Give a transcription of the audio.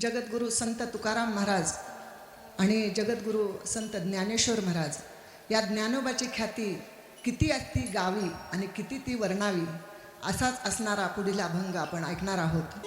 जगद्गुरू संत तुकाराम महाराज आणि जगद्गुरू संत ज्ञानेश्वर महाराज. या ज्ञानोबाची ख्याती किती ती गावी आणि किती ती वर्णावी असाच असणारा पुढील अभंग आपण ऐकणार आहोत.